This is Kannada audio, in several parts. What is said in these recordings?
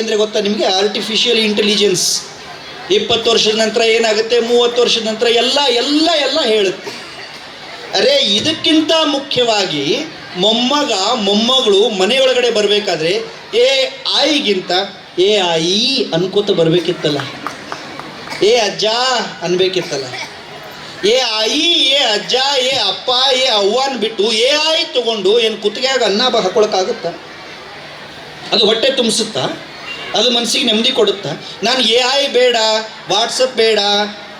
ಅಂದರೆ ಗೊತ್ತಾ ನಿಮಗೆ? ಆರ್ಟಿಫಿಷಿಯಲ್ ಇಂಟೆಲಿಜೆನ್ಸ್ ಇಪ್ಪತ್ತು ವರ್ಷದ ನಂತರ ಏನಾಗುತ್ತೆ? ಮೂವತ್ತು ವರ್ಷದ ನಂತರ ಎಲ್ಲ ಎಲ್ಲ ಎಲ್ಲ ಹೇಳುತ್ತೆ. ಅರೆ, ಇದಕ್ಕಿಂತ ಮುಖ್ಯವಾಗಿ ಮೊಮ್ಮಗ, ಮೊಮ್ಮಗಳು ಮನೆಯೊಳಗಡೆ ಬರಬೇಕಾದ್ರೆ ಎ ಆಯಿಗಿಂತ ಎ ಆಯಿ ಅನ್ಕೋತ ಬರಬೇಕಿತ್ತಲ್ಲ. ಏ ಅಜ್ಜ ಅನ್ಬೇಕಿತ್ತಲ್ಲ. ಏ ಆಯಿ ಏ ಅಜ್ಜ, ಏ ಅಪ್ಪ, ಏ ಅವ್ವ ಬಿಟ್ಟು ಏ ಆಯಿ ತಗೊಂಡು ಏನು ಕುತ್ತಿಗೆಯಾಗ ಅನ್ನ ಬ ಹಾಕೊಳಕ್ಕಾಗುತ್ತಾ? ಅದು ಹೊಟ್ಟೆ ತುಂಬಿಸುತ್ತಾ? ಅದು ಮನಸ್ಸಿಗೆ ನೆಮ್ಮದಿ ಕೊಡುತ್ತಾ? ನಾನು ಎ ಐ ಬೇಡ ವಾಟ್ಸಪ್ ಬೇಡ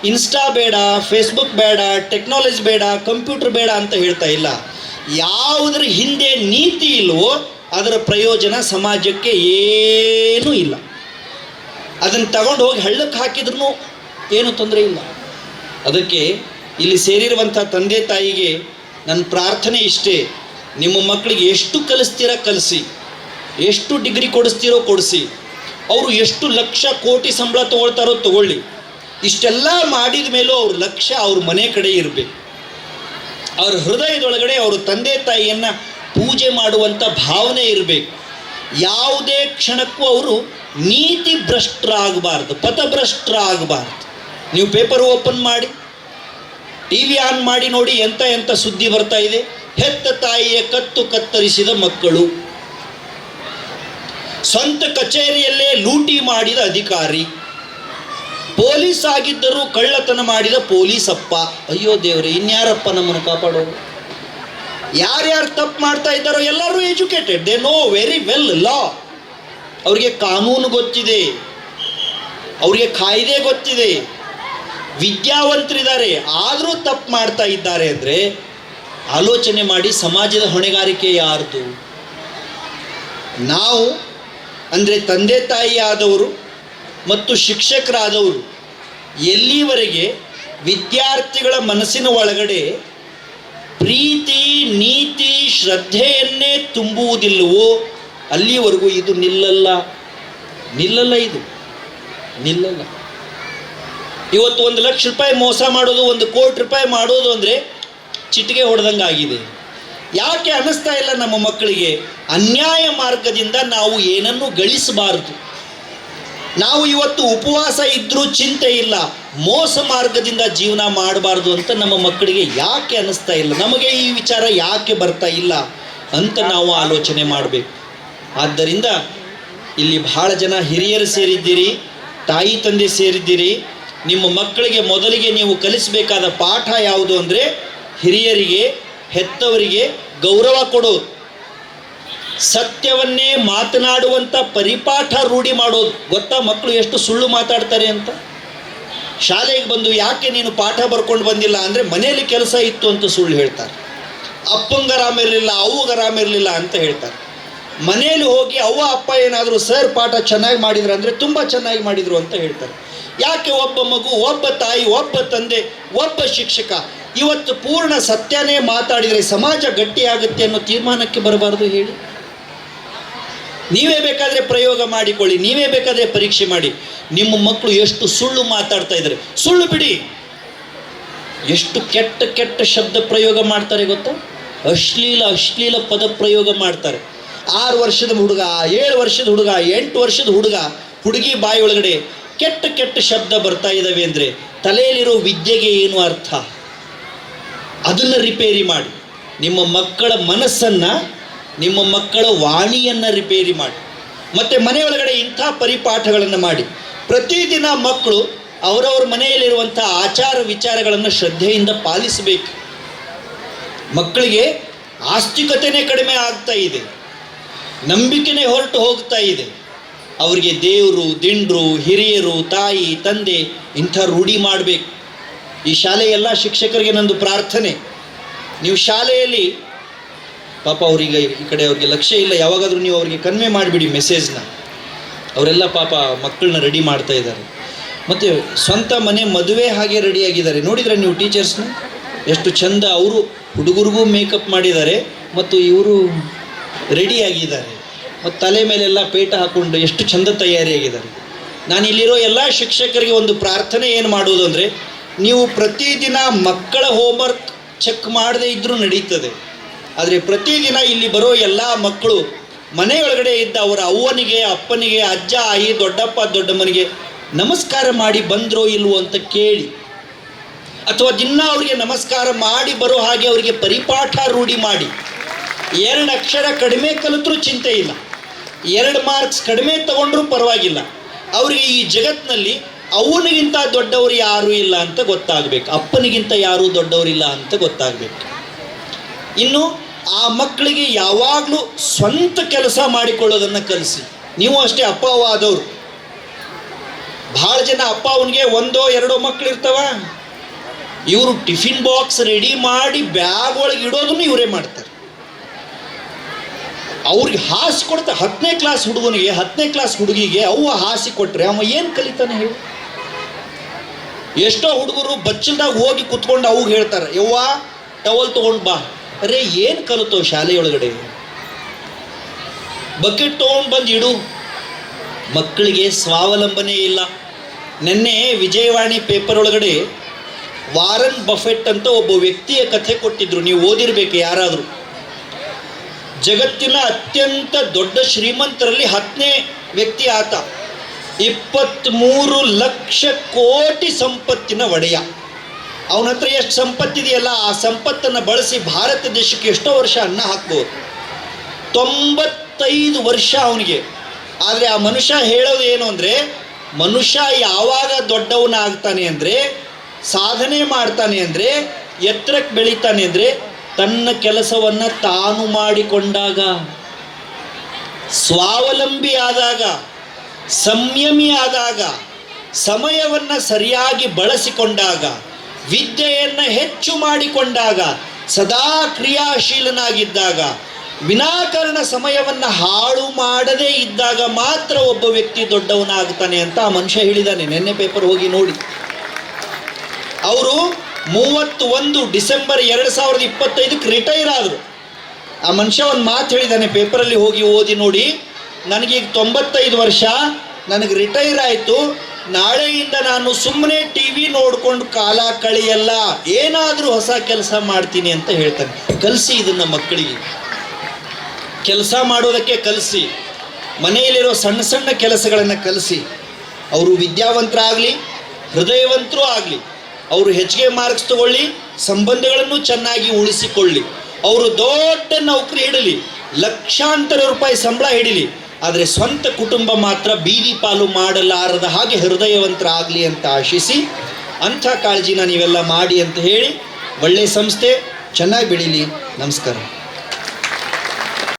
ಇನ್ಸ್ಟಾ ಬೇಡ ಫೇಸ್ಬುಕ್ ಬೇಡ ಟೆಕ್ನಾಲಜಿ ಬೇಡ ಕಂಪ್ಯೂಟರ್ ಬೇಡ ಅಂತ ಹೇಳ್ತಾ ಇಲ್ಲ. ಯಾವುದರ ಹಿಂದೆ ನೀತಿ ಇಲ್ವೋ ಅದರ ಪ್ರಯೋಜನ ಸಮಾಜಕ್ಕೆ ಏನೂ ಇಲ್ಲ. ಅದನ್ನು ತಗೊಂಡು ಹೋಗಿ ಹಳ್ಳಕ್ಕೆ ಹಾಕಿದ್ರೂ ಏನು ತೊಂದರೆ ಇಲ್ಲ. ಅದಕ್ಕೆ ಇಲ್ಲಿ ಸೇರಿರುವಂಥ ತಂದೆ ತಾಯಿಗೆ ನನ್ನ ಪ್ರಾರ್ಥನೆ ಇಷ್ಟೇ. ನಿಮ್ಮ ಮಕ್ಕಳಿಗೆ ಎಷ್ಟು ಕಲಿಸ್ತೀರ ಕಲಿಸಿ, ಎಷ್ಟು ಡಿಗ್ರಿ ಕೊಡಿಸ್ತೀರೋ ಕೊಡಿಸಿ. ಅವರು ಎಷ್ಟು ಲಕ್ಷ ಕೋಟಿ ಸಂಬಳ ತಗೊಳ್ತಾರೋ ತಗೊಳ್ಳಿ. ಇಷ್ಟೆಲ್ಲ ಮಾಡಿದ ಮೇಲೂ ಅವ್ರ ಲಕ್ಷ್ಯ ಅವ್ರ ಮನೆ ಕಡೆ ಇರಬೇಕು. ಅವ್ರ ಹೃದಯದೊಳಗಡೆ ಅವ್ರ ತಂದೆ ತಾಯಿಯನ್ನು ಪೂಜೆ ಮಾಡುವಂಥ ಭಾವನೆ ಇರಬೇಕು. ಯಾವುದೇ ಕ್ಷಣಕ್ಕೂ ಅವರು ನೀತಿ ಭ್ರಷ್ಟರಾಗಬಾರ್ದು, ಪಥಭ್ರಷ್ಟರಾಗಬಾರ್ದು. ನೀವು ಪೇಪರ್ ಓಪನ್ ಮಾಡಿ ಟಿ ವಿ ಆನ್ ಮಾಡಿ ನೋಡಿ ಎಂಥ ಎಂಥ ಸುದ್ದಿ ಬರ್ತಾ ಇದೆ. ಹೆತ್ತ ತಾಯಿಯ ಕತ್ತು ಕತ್ತರಿಸಿದ ಮಕ್ಕಳು. ಸ್ವಂತ ಕಚೇರಿಯಲ್ಲೇ ಲೂಟಿ ಮಾಡಿದ ಅಧಿಕಾರಿ. ಪೊಲೀಸ್ ಆಗಿದ್ದರೂ ಕಳ್ಳತನ ಮಾಡಿದ ಪೊಲೀಸಪ್ಪ. ಅಯ್ಯೋ ದೇವ್ರೆ, ಇನ್ಯಾರಪ್ಪ ನಮ್ಮನ್ನು ಕಾಪಾಡೋರು? ಯಾರ್ಯಾರು ತಪ್ಪು ಮಾಡ್ತಾ ಇದ್ದಾರೋ ಎಲ್ಲರೂ educated. They know very well law ಅವ್ರಿಗೆ ಕಾನೂನು ಗೊತ್ತಿದೆ. ಅವರಿಗೆ ಕಾಯ್ದೆ ಗೊತ್ತಿದೆ. ವಿದ್ಯಾವಂತರಿದ್ದಾರೆ. ಆದರೂ ತಪ್ಪು ಮಾಡ್ತಾ ಇದ್ದಾರೆ ಅಂದರೆ ಆಲೋಚನೆ ಮಾಡಿ ಸಮಾಜದ ಹೊಣೆಗಾರಿಕೆ ಯಾರ್ದು? ನಾವು ಅಂದರೆ ತಂದೆ ತಾಯಿ ಆದವರು ಮತ್ತು ಶಿಕ್ಷಕರಾದವರು ಎಲ್ಲಿವರೆಗೆ ವಿದ್ಯಾರ್ಥಿಗಳ ಮನಸ್ಸಿನ ಒಳಗಡೆ ಪ್ರೀತಿ, ನೀತಿ, ಶ್ರದ್ಧೆಯನ್ನೇ ತುಂಬುವುದಿಲ್ಲವೋ ಅಲ್ಲಿವರೆಗೂ ಇದು ನಿಲ್ಲಲ್ಲ. ನಿಲ್ಲಲ್ಲ ಇದು. ನಿಲ್ಲಲ್ಲ. ಇವತ್ತು ಒಂದು ಲಕ್ಷ ರೂಪಾಯಿ ಮೋಸ ಮಾಡೋದು, ಒಂದು ಕೋಟಿ ರೂಪಾಯಿ ಮಾಡೋದು ಅಂದರೆ ಚಿಟಿಕೆ ಹೊಡೆದಂಗೆ ಆಗಿದೆ ಯಾಕೆ ಅನ್ನಿಸ್ತಾ ಇಲ್ಲ ನಮ್ಮ ಮಕ್ಕಳಿಗೆ? ಅನ್ಯಾಯ ಮಾರ್ಗದಿಂದ ನಾವು ಏನನ್ನು ಗಳಿಸಬಾರದು. ನಾವು ಇವತ್ತು ಉಪವಾಸ ಇದ್ದರೂ ಚಿಂತೆ ಇಲ್ಲ, ಮೋಸ ಮಾರ್ಗದಿಂದ ಜೀವನ ಮಾಡಬಾರ್ದು ಅಂತ ನಮ್ಮ ಮಕ್ಕಳಿಗೆ ಯಾಕೆ ಅನ್ನಿಸ್ತಾ ಇಲ್ಲ? ನಮಗೆ ಈ ವಿಚಾರ ಯಾಕೆ ಬರ್ತಾ ಇಲ್ಲ ಅಂತ ನಾವು ಆಲೋಚನೆ ಮಾಡಬೇಕು. ಆದ್ದರಿಂದ ಇಲ್ಲಿ ಬಹಳ ಜನ ಹಿರಿಯರು ಸೇರಿದ್ದೀರಿ, ತಾಯಿ, ತಂದೆ ಸೇರಿದ್ದೀರಿ. ನಿಮ್ಮ ಮಕ್ಕಳಿಗೆ ಮೊದಲಿಗೆ ನೀವು ಕಲಿಸಬೇಕಾದ ಪಾಠ ಯಾವುದು ಅಂದರೆ ಹಿರಿಯರಿಗೆ ಹೆತ್ತವರಿಗೆ ಗೌರವ ಕೊಡೋದು ಸತ್ಯವನ್ನೇ ಮಾತನಾಡುವಂಥ ಪರಿಪಾಠ ರೂಢಿ ಮಾಡೋದು. ಗೊತ್ತಾ ಮಕ್ಕಳು ಎಷ್ಟು ಸುಳ್ಳು ಮಾತಾಡ್ತಾರೆ ಅಂತ? ಶಾಲೆಗೆ ಬಂದು ಯಾಕೆ ನೀನು ಪಾಠ ಬರ್ಕೊಂಡು ಬಂದಿಲ್ಲ ಅಂದರೆ ಮನೆಯಲ್ಲಿ ಕೆಲಸ ಇತ್ತು ಅಂತ ಸುಳ್ಳು ಹೇಳ್ತಾರೆ. ಅಪ್ಪಂಗೆ ಅವ್ವಗೆ ಆರಾಮ ಇರಲಿಲ್ಲ ಅಂತ ಹೇಳ್ತಾರೆ. ಮನೆಯಲ್ಲಿ ಹೋಗಿ ಅವ್ವ, ಅಪ್ಪ ಏನಾದರೂ ಸರ್ ಪಾಠ ಚೆನ್ನಾಗಿ ಮಾಡಿದ್ರು ಅಂದರೆ ತುಂಬ ಚೆನ್ನಾಗಿ ಮಾಡಿದರು ಅಂತ ಹೇಳ್ತಾರೆ. ಯಾಕೆ ಒಬ್ಬ ಮಗು, ಒಬ್ಬ ತಾಯಿ, ಒಬ್ಬ ತಂದೆ, ಒಬ್ಬ ಶಿಕ್ಷಕ ಇವತ್ತು ಪೂರ್ಣ ಸತ್ಯನೇ ಮಾತಾಡಿದರೆ ಸಮಾಜ ಗಟ್ಟಿಯಾಗುತ್ತೆ ಅನ್ನೋ ತೀರ್ಮಾನಕ್ಕೆ ಬರಬಾರದು ಹೇಳಿ. ನೀವೇ ಬೇಕಾದರೆ ಪ್ರಯೋಗ ಮಾಡಿಕೊಳ್ಳಿ, ನೀವೇ ಬೇಕಾದರೆ ಪರೀಕ್ಷೆ ಮಾಡಿ. ನಿಮ್ಮ ಮಕ್ಕಳು ಎಷ್ಟು ಸುಳ್ಳು ಮಾತಾಡ್ತಾ ಇದ್ದಾರೆ. ಸುಳ್ಳು ಬಿಡಿ. ಎಷ್ಟು ಕೆಟ್ಟ ಕೆಟ್ಟ ಶಬ್ದ ಪ್ರಯೋಗ ಮಾಡ್ತಾರೆ ಗೊತ್ತಾ? ಅಶ್ಲೀಲ ಅಶ್ಲೀಲ ಪದ ಪ್ರಯೋಗ ಮಾಡ್ತಾರೆ. ಆರು ವರ್ಷದ ಹುಡುಗ, ಏಳು ವರ್ಷದ ಹುಡುಗ, ಎಂಟು ವರ್ಷದ ಹುಡುಗ ಹುಡುಗಿ ಬಾಯಿ ಒಳಗಡೆ ಕೆಟ್ಟ ಕೆಟ್ಟ ಶಬ್ದ ಬರ್ತಾ ಇದ್ದಾವೆ ಅಂದರೆ ತಲೆಯಲ್ಲಿರೋ ವಿದ್ಯೆಗೆ ಏನು ಅರ್ಥ? ಅದನ್ನು ರಿಪೇರಿ ಮಾಡಿ. ನಿಮ್ಮ ಮಕ್ಕಳ ಮನಸ್ಸನ್ನು, ನಿಮ್ಮ ಮಕ್ಕಳ ವಾಣಿಯನ್ನು ರಿಪೇರಿ ಮಾಡಿ. ಮತ್ತು ಮನೆಯೊಳಗಡೆ ಇಂಥ ಪರಿಪಾಠಗಳನ್ನು ಮಾಡಿ. ಪ್ರತಿದಿನ ಮಕ್ಕಳು ಅವರವ್ರ ಮನೆಯಲ್ಲಿರುವಂಥ ಆಚಾರ ವಿಚಾರಗಳನ್ನು ಶ್ರದ್ಧೆಯಿಂದ ಪಾಲಿಸಬೇಕು. ಮಕ್ಕಳಿಗೆ ಆಸ್ತಿಕತೆನೇ ಕಡಿಮೆ ಆಗ್ತಾ ಇದೆ. ನಂಬಿಕೆನೇ ಹೊರಟು ಹೋಗ್ತಾ ಇದೆ. ಅವರಿಗೆ ದೇವರು, ದಿಂಡ್ರು, ಹಿರಿಯರು, ತಾಯಿ, ತಂದೆ ಇಂಥ ರೂಢಿ ಮಾಡಬೇಕು. ಈ ಶಾಲೆಯ ಎಲ್ಲ ಶಿಕ್ಷಕರಿಗೆ ನಂದು ಪ್ರಾರ್ಥನೆ. ನೀವು ಶಾಲೆಯಲ್ಲಿ ಪಾಪ ಅವರಿಗೆ ಈ ಕಡೆ ಅವ್ರಿಗೆ ಲಕ್ಷ್ಯ ಇಲ್ಲ, ಯಾವಾಗಾದರೂ ನೀವು ಅವರಿಗೆ ಕನ್ವೆ ಮಾಡಿಬಿಡಿ ಮೆಸೇಜ್ನ ಅವರೆಲ್ಲ ಪಾಪ ಮಕ್ಕಳನ್ನ ರೆಡಿ ಮಾಡ್ತಾ ಇದ್ದಾರೆ. ಮತ್ತು ಸ್ವಂತ ಮನೆ ಮದುವೆ ಹಾಗೆ ರೆಡಿಯಾಗಿದ್ದಾರೆ ನೋಡಿದರೆ ನೀವು ಟೀಚರ್ಸ್ನ ಎಷ್ಟು ಚಂದ ಅವರು ಹುಡುಗರಿಗೂ ಮೇಕಪ್ ಮಾಡಿದ್ದಾರೆ ಮತ್ತು ಇವರು ರೆಡಿಯಾಗಿದ್ದಾರೆ ಮತ್ತು ತಲೆ ಮೇಲೆಲ್ಲ ಪೇಟ ಹಾಕ್ಕೊಂಡು ಎಷ್ಟು ಚಂದ ತಯಾರಿಯಾಗಿದ್ದಾರೆ. ನಾನು ಇಲ್ಲಿರೋ ಎಲ್ಲ ಶಿಕ್ಷಕರಿಗೆ ಒಂದು ಪ್ರಾರ್ಥನೆ ಏನು ಮಾಡೋದು ಅಂದರೆ ನೀವು ಪ್ರತಿದಿನ ಮಕ್ಕಳ ಹೋಮ್ವರ್ಕ್ ಚೆಕ್ ಮಾಡದೇ ಇದ್ದರೂ ನಡೀತದೆ. ಆದರೆ ಪ್ರತಿದಿನ ಇಲ್ಲಿ ಬರೋ ಎಲ್ಲ ಮಕ್ಕಳು ಮನೆಯೊಳಗಡೆ ಇದ್ದ ಅವರ ಅವ್ವನಿಗೆ, ಅಪ್ಪನಿಗೆ, ಅಜ್ಜ, ಆಯಿ, ದೊಡ್ಡಪ್ಪ, ದೊಡ್ಡಮ್ಮನಿಗೆ ನಮಸ್ಕಾರ ಮಾಡಿ ಬಂದ್ರೋ ಇಲ್ವೋ ಅಂತ ಕೇಳಿ. ಅಥವಾ ದಿನ ಅವರಿಗೆ ನಮಸ್ಕಾರ ಮಾಡಿ ಬರೋ ಹಾಗೆ ಅವರಿಗೆ ಪರಿಪಾಠ ರೂಢಿ ಮಾಡಿ. ಎರಡು ಅಕ್ಷರ ಕಡಿಮೆ ಕಲಿತರೂ ಚಿಂತೆ ಇಲ್ಲ. ಎರಡು ಮಾರ್ಕ್ಸ್ ಕಡಿಮೆ ತಗೊಂಡ್ರೂ ಪರವಾಗಿಲ್ಲ. ಅವರಿಗೆ ಈ ಜಗತ್ತಿನಲ್ಲಿ ಅವನಿಗಿಂತ ದೊಡ್ಡವರು ಯಾರೂ ಇಲ್ಲ ಅಂತ ಗೊತ್ತಾಗಬೇಕು. ಅಪ್ಪನಿಗಿಂತ ಯಾರೂ ದೊಡ್ಡವರಿಲ್ಲ ಅಂತ ಗೊತ್ತಾಗಬೇಕು. ಇನ್ನು ಆ ಮಕ್ಕಳಿಗೆ ಯಾವಾಗಲೂ ಸ್ವಂತ ಕೆಲಸ ಮಾಡಿಕೊಳ್ಳೋದನ್ನು ಕಲಿಸಿ. ನೀವು ಅಷ್ಟೇ ಅಪ್ಪ ಆದವರು ಭಾಳ ಜನ ಅಪ್ಪ ಅವನಿಗೆ ಒಂದೋ ಎರಡೋ ಮಕ್ಕಳು ಇರ್ತಾವ. ಇವರು ಟಿಫಿನ್ ಬಾಕ್ಸ್ ರೆಡಿ ಮಾಡಿ ಬ್ಯಾಗ್ ಒಳಗೆ ಇಡೋದನ್ನು ಇವರೇ ಮಾಡ್ತಾರೆ. ಅವ್ರಿಗೆ ಹಾಸಿ ಕೊಡ್ತಾರೆ ಹತ್ತನೇ ಕ್ಲಾಸ್ ಹುಡುಗನಿಗೆ, ಹತ್ತನೇ ಕ್ಲಾಸ್ ಹುಡುಗಿಗೆ ಅವ್ವ ಹಾಸಿ ಕೊಟ್ಟರೆ ಅವ ಏನು ಕಲಿತಾನೆ ಹೇಳಿ? ಎಷ್ಟೋ ಹುಡುಗರು ಬಚ್ಚಲ್ದಾಗ ಹೋಗಿ ಕುತ್ಕೊಂಡು ಅವು ಹೇಳ್ತಾರೆ, ಯವ್ವ ಟವಲ್ ತೊಗೊಂಡು ಬಾ. ಅರೇ, ಏನು ಕಲಿತು ಶಾಲೆಯೊಳಗಡೆ? ಬಕೆಟ್ ತೊಗೊಂಡು ಬಂದು ಇಡು. ಮಕ್ಕಳಿಗೆ ಸ್ವಾವಲಂಬನೆ ಇಲ್ಲ. ನಿನ್ನೆ ವಿಜಯವಾಣಿ ಪೇಪರ್ ಒಳಗಡೆ ವಾರನ್ ಬಫೆಟ್ ಅಂತ ಒಬ್ಬ ವ್ಯಕ್ತಿಯ ಕಥೆ ಕೊಟ್ಟಿದ್ರು, ನೀವು ಓದಿರ್ಬೇಕು ಯಾರಾದರೂ. ಜಗತ್ತಿನ ಅತ್ಯಂತ ದೊಡ್ಡ ಶ್ರೀಮಂತರಲ್ಲಿ ಹತ್ತನೇ ವ್ಯಕ್ತಿ ಆತ. ಇಪ್ಪತ್ತ್ಮೂರು ಲಕ್ಷ ಕೋಟಿ ಸಂಪತ್ತಿನ ಒಡೆಯ. ಅವನ ಹತ್ರ ಎಷ್ಟು ಸಂಪತ್ತಿದೆಯಲ್ಲ ಆ ಸಂಪತ್ತನ್ನು ಬಳಸಿ ಭಾರತ ದೇಶಕ್ಕೆ ಎಷ್ಟೋ ವರ್ಷ ಅನ್ನ ಹಾಕ್ಬೋದು. ತೊಂಬತ್ತೈದು ವರ್ಷ ಅವನಿಗೆ. ಆದರೆ ಆ ಮನುಷ್ಯ ಹೇಳೋದು ಏನು ಅಂದರೆ, ಮನುಷ್ಯ ಯಾವಾಗ ದೊಡ್ಡವನಾಗ್ತಾನೆ ಅಂದರೆ, ಸಾಧನೆ ಮಾಡ್ತಾನೆ ಅಂದರೆ, ಎತ್ತರಕ್ಕೆ ಬೆಳೀತಾನೆ ಅಂದರೆ, ತನ್ನ ಕೆಲಸವನ್ನು ತಾನು ಮಾಡಿಕೊಂಡಾಗ ಸ್ವಾವಲಂಬಿ ಆದಾಗ ಸಂಯಮಿ ಆದಾಗ ಸಮಯವನ್ನು ಸರಿಯಾಗಿ ಬಳಸಿಕೊಂಡಾಗ, ವಿದ್ಯೆಯನ್ನು ಹೆಚ್ಚು ಮಾಡಿಕೊಂಡಾಗ, ಸದಾ ಕ್ರಿಯಾಶೀಲನಾಗಿದ್ದಾಗ, ವಿನಾಕಾರಣ ಸಮಯವನ್ನು ಹಾಳು ಮಾಡದೇ ಇದ್ದಾಗ ಮಾತ್ರ ಒಬ್ಬ ವ್ಯಕ್ತಿ ದೊಡ್ಡವನಾಗ್ತಾನೆ ಅಂತ ಆ ಮನುಷ್ಯ ಹೇಳಿದ್ದಾನೆ ನಿನ್ನೆ ಪೇಪರ್ ಹೋಗಿ ನೋಡಿ. ಅವರು ಮೂವತ್ತು ಒಂದು ಡಿಸೆಂಬರ್ ಎರಡು ಸಾವಿರದ ಇಪ್ಪತ್ತೈದಕ್ಕೆ ರಿಟೈರ್ ಆದರು. ಆ ಮನುಷ್ಯ ಒಂದು ಮಾತು ಹೇಳಿದ್ದಾನೆ ಪೇಪರಲ್ಲಿ ಹೋಗಿ ಓದಿ ನೋಡಿ ನನಗೀಗ ತೊಂಬತ್ತೈದು ವರ್ಷ, ನನಗೆ ರಿಟೈರ್ ಆಯಿತು. ನಾಳೆಯಿಂದ ನಾನು ಸುಮ್ಮನೆ ಟಿ ವಿ ನೋಡಿಕೊಂಡು ಕಾಲ ಕಳೆಯಲ್ಲ, ಏನಾದರೂ ಹೊಸ ಕೆಲಸ ಮಾಡ್ತೀನಿ ಅಂತ ಹೇಳ್ತಾನೆ. ಕಲಿಸಿ ಇದನ್ನು ಮಕ್ಕಳಿಗೆ. ಕೆಲಸ ಮಾಡೋದಕ್ಕೆ ಕಲಿಸಿ. ಮನೆಯಲ್ಲಿರೋ ಸಣ್ಣ ಸಣ್ಣ ಕೆಲಸಗಳನ್ನು ಕಲಿಸಿ. ಅವರು ವಿದ್ಯಾವಂತರಾಗಲಿ, ಹೃದಯವಂತರೂ ಆಗಲಿ, ಅವರು ಹೆಚ್ಚಿಗೆ ಮಾರ್ಕ್ಸ್ ತಗೊಳ್ಳಿ, ಸಂಬಂಧಗಳನ್ನು ಚೆನ್ನಾಗಿ ಉಳಿಸಿಕೊಳ್ಳಿ. ಅವರು ದೊಡ್ಡ ನೌಕರಿ ಹಿಡಲಿ, ಲಕ್ಷಾಂತರ ರೂಪಾಯಿ ಸಂಬಳ ಹಿಡಿಲಿ. ಆದರೆ ಸ್ವಂತ ಕುಟುಂಬ ಮಾತ್ರ ಬೀದಿ ಪಾಲು ಮಾಡಲಾರದ ಹಾಗೆ ಹೃದಯವಂತರಾಗಲಿ ಅಂತ ಆಶಿಸಿ, ಅಂಥ ಕಾಳಜಿನ ನೀವೆಲ್ಲ ಮಾಡಿ ಅಂತ ಹೇಳಿ ಒಳ್ಳೆಯ ಸಂಸ್ಥೆ, ಚೆನ್ನಾಗಿ ಬೆಳೀಲಿ. ನಮಸ್ಕಾರ.